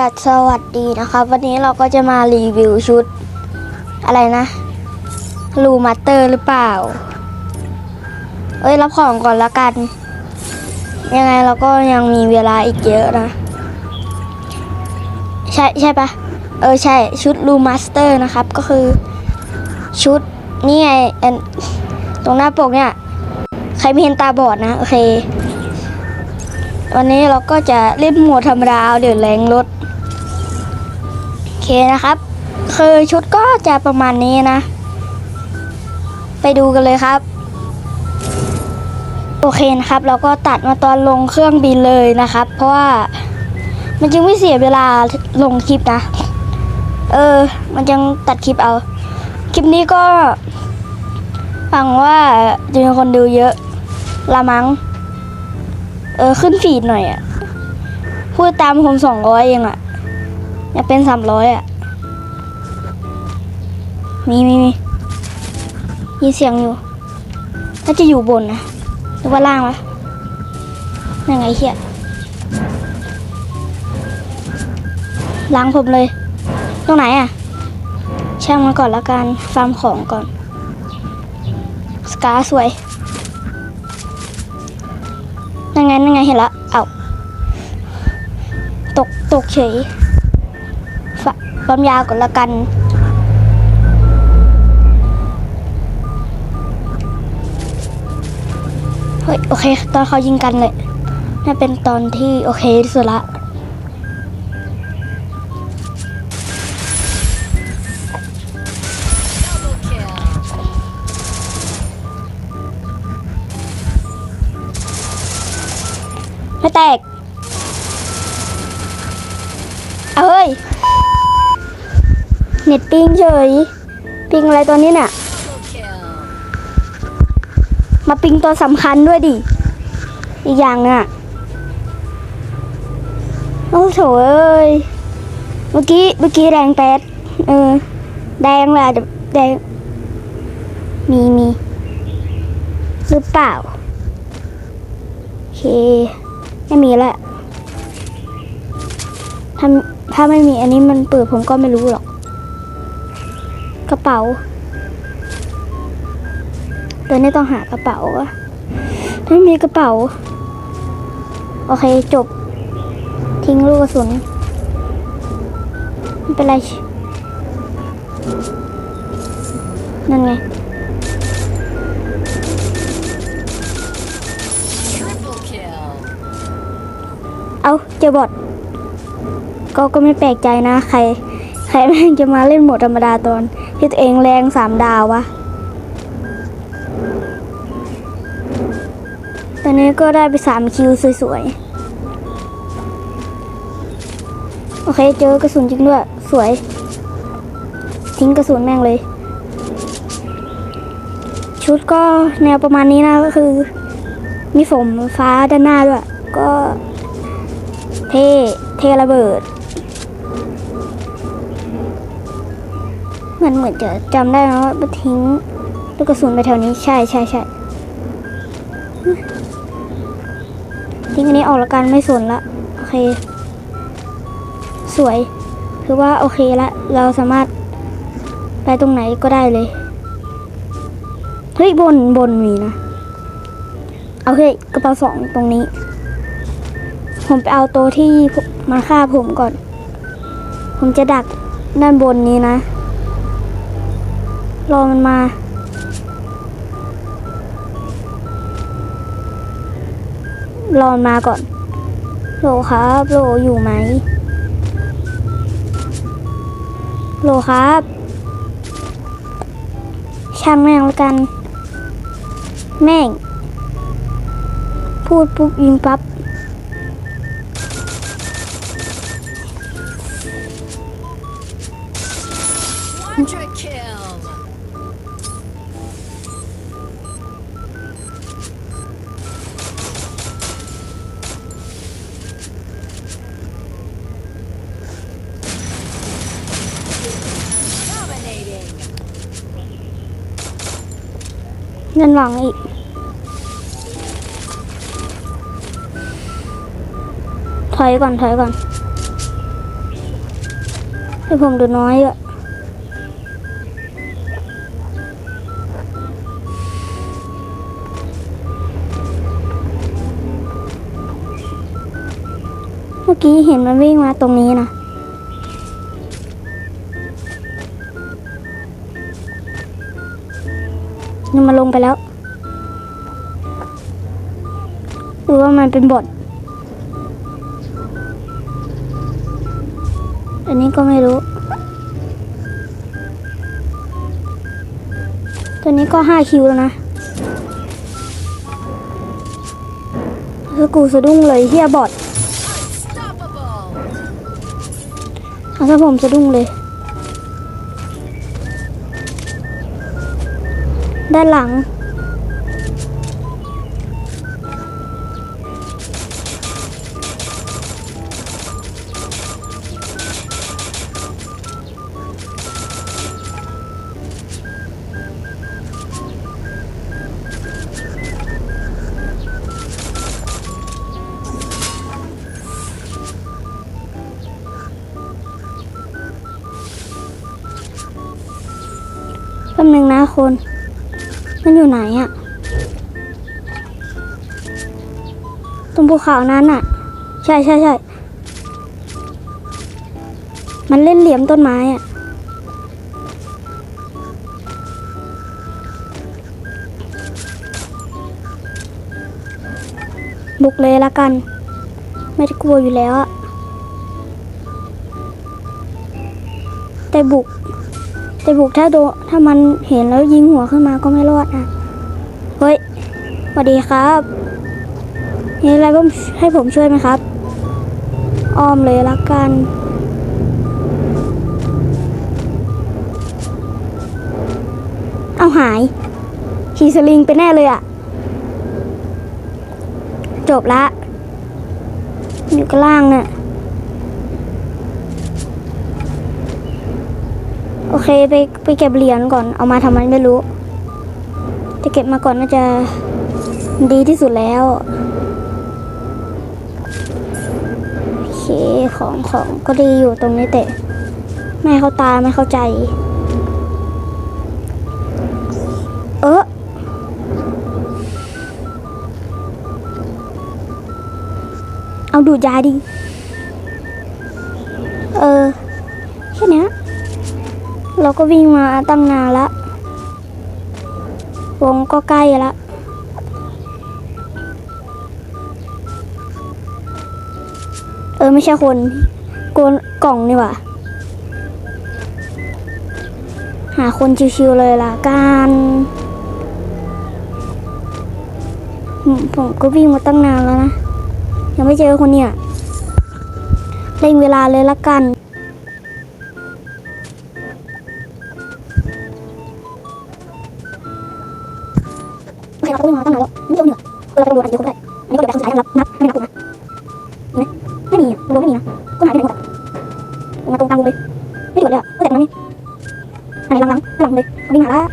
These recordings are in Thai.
สวัสดีนะครับ วันนี้เราก็จะมารีวิวชุด อะไรนะลูมาสเตอร์หรือเปล่า เอ้ย รับของก่อนละกัน ยังไงเราก็ยังมีเวลาอีกเยอะนะ ใช่ใช่ปะเออ ใช่ชุดลูมาสเตอร์นะครับ ก็คือชุด นี่ไงตรงหน้าปกเนี่ย ใครไม่เห็นตาบอดนะ โอเควันนี้เราก็จะเล่นโหมดธรรมดาเดี๋ยวแรงลด เคนะครับ คือชุดก็จะประมาณนี้นะ ไปดูกันเลยครับ โอเคนะครับ เราก็ตัดมาตอนลงเครื่องบินเลยนะครับ เพราะว่ามันจึงไม่เสียเวลาลงคลิปนะ เออ มันจึงตัดคลิปเอา คลิปนี้ก็หวังว่าจะมีคนดูเยอะ ละมั้ง เออ ขึ้นฟีดหน่อยอะพูดตามผมสองร้อยเองอะ อยากเป็นสามร้อยอะ มีมีมีมีเสียงอยู่น่าจะอยู่บนนะหรือว่าล่างวะยังไงเฮียล้างผมเลย ตรงไหนอะ ช่างมันก่อนละกันฟาร์มของก่อน สกาสวยยังไงยังไงเห็นละ เอาตก ตกเฉย ความยาวก่อนละกัน เฮ้ย โอเค ตอนเขายิงกันเลยน่าเป็นตอนที่โอเคสุดละไม่แตก เอาเฮ้ย เน็ตปิงเฉย ปิงอะไรตัวนี้น่ะมาปิงตัวสำคัญด้วยดิ อีกอย่างน่ะ โอ้โถเอ้ย เมื่อกี้เมื่อกี้แดงแป๊ดเออ แดงแหละแดง มีมีหรือเปล่า โอเค ไม่มีแล้วถ้าถ้าไม่มีอันนี้มันเปิดผมก็ไม่รู้หรอก กระเป๋าตัวนี้ต้องหากระเป๋าอะไม่มีกระเป๋า โอเคจบ ทิ้งลูกกระสุนไม่เป็นไร นั่นไงเอาเจอบอทก็ก็ไม่แปลกใจนะ ใคร ใครแม่งจะมาเล่นโหมดธรรมดาตอน ที่ตัวเองแรงสามดาววะ ตอนนี้ก็ได้ไปสามคิวสวยๆ โอเคเจอกระสุนจริงด้วย สวย ทิ้งกระสุนแม่งเลย ชุดก็แนวประมาณนี้นะก็คือ มีผมฟ้าด้านหน้าด้วย ก็เท่เทระเบิด เหมือนเหมือนจะจำได้นะว่าทิ้งลูกกระสุนไปแถวนี้ใช่ใช่ใช่ทิ้งอันนี้ออกละกันไม่สนละโอเค สวยคือว่าโอเคละเราสามารถไปตรงไหนก็ได้เลย เฮ้ย บนบนมีนะเอาเฮ้ยกระเป๋าสองตรงนี้ ผมไปเอาตัวที่มาฆ่าผมก่อน ผมจะดักด้านบนนี้นะ รอมันมา รอมันมาก่อน โหลครับ โหลอยู่ไหม โหลครับ ช่างแม่งแล้วกัน แม่ง พูดปุ๊บยิงปั๊บ เงินหวังอีก ถอยก่อน ถอยก่อนให้ผมดูน้อยอะเมื่อกี้เห็นมันวิ่งมาตรงนี้นะ นี่มันลงไปแล้วหรือว่ามันเป็นบทอันนี้ก็ไม่รู้ ตัวนี้ก็ห้าคิวแล้วนะสกูสะดุ้งเลยเฮียบอดเอาถ้าผมสะดุ้งเลย ด้านหลัง แป๊บนึงนะคน มันอยู่ไหนอะตรงภูเขานั้นอะใช่ใช่ใช่มันเล่นเหลี่ยมต้นไม้อะบุกเลยละกัน ไม่ได้กลัวอยู่แล้วอะแต่บุก แต่บุกถ้าโดถ้ามันเห็นแล้วยิงหัวขึ้นมาก็ไม่รอดนะเฮ้ยสวัสดีครับมีอะไรบ้างให้ผมช่วยไหมครับ อ้อมเลยละกัน เอาหายขี่สลิงไปแน่เลยอะจบละ อยู่กล่างน่ะอเค ไปไปเก็บเหรียญก่อนเอามาทำไมไม่รู้ จะเก็บมาก่อนน่าจะดีที่สุดแล้วโอเคของของก็ดีอยู่ตรงนี้แต่ไม่เข้าตาไม่เข้าใจ เออเอาดูดยาดิ เราก็วิ่งมาตั้งนานละ วงก็ใกล้ละเออไม่ใช่คนกนกล่องนี่หว่าหาคนชิวๆเลยละกันผมก็วิ่งมาตั้งนานแล้วนะ ยังไม่เจอคนเนี่ยเร่งเวลาเลยละกัน ก็วิ่งมาตั้งนานแล้วไม่ยอมเหนื่อยเราไปดูอันเดียวก็ได้อันนี้ก็เดี๋ยวไปทางสุดท้ายแล้วนับไม่นับถูกนะเห็นไหมไม่มีอะรวมไม่มีนะก็หายไปไหนหมดอะมาตรงกลางวงเลยไม่เหลือเลยอะก็แต่ตรงนั้นนี่อันไหนหลังๆหลังเลยวิ่งหาละ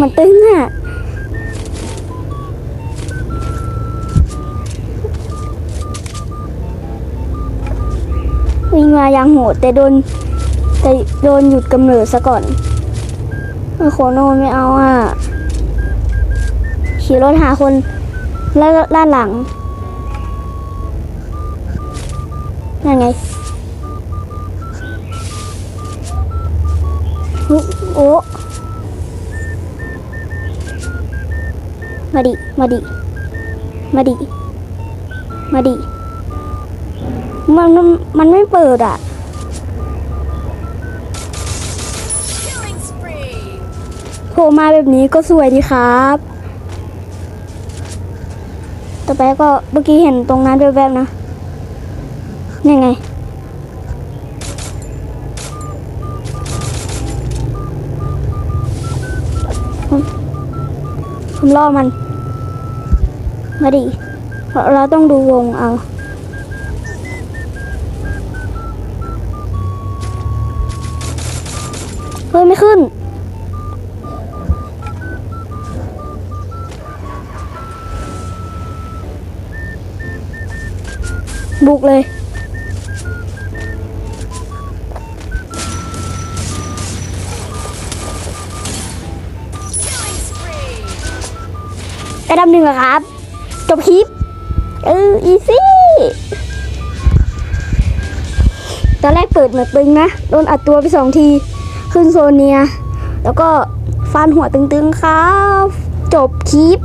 มันตึงอะ วิ่ายังโหดแต่โดนแต่โดนหยุดกำเนิดซะก่อนโคโนไม่เอาอะ ขี่รถหาคนแล้วด้านหลังนั่นไง โอ้มาดิ มาดิ มาดิ มาดิ มันมันมันไม่เปิดอะ ผล่มาแบบนี้ก็สวยดีครับ ต่อไปก็เมื่อกี้เห็นตรงนั้นแวบๆนะนี่ไง ผมล่อมัน มาดิเราเราต้องดูวงเอาเฮ้ยไม่ขึ้น บุกเลย Killing spree. อันดับหนึ่งเหรอครับ จบคลิป เออ อีซี่ ตอนแรกเปิดเหมือนตึงนะ โดนอัดตัวไปสองที ขึ้นโซเนีย แล้วก็ฟันหัวตึงๆครับ จบคลิป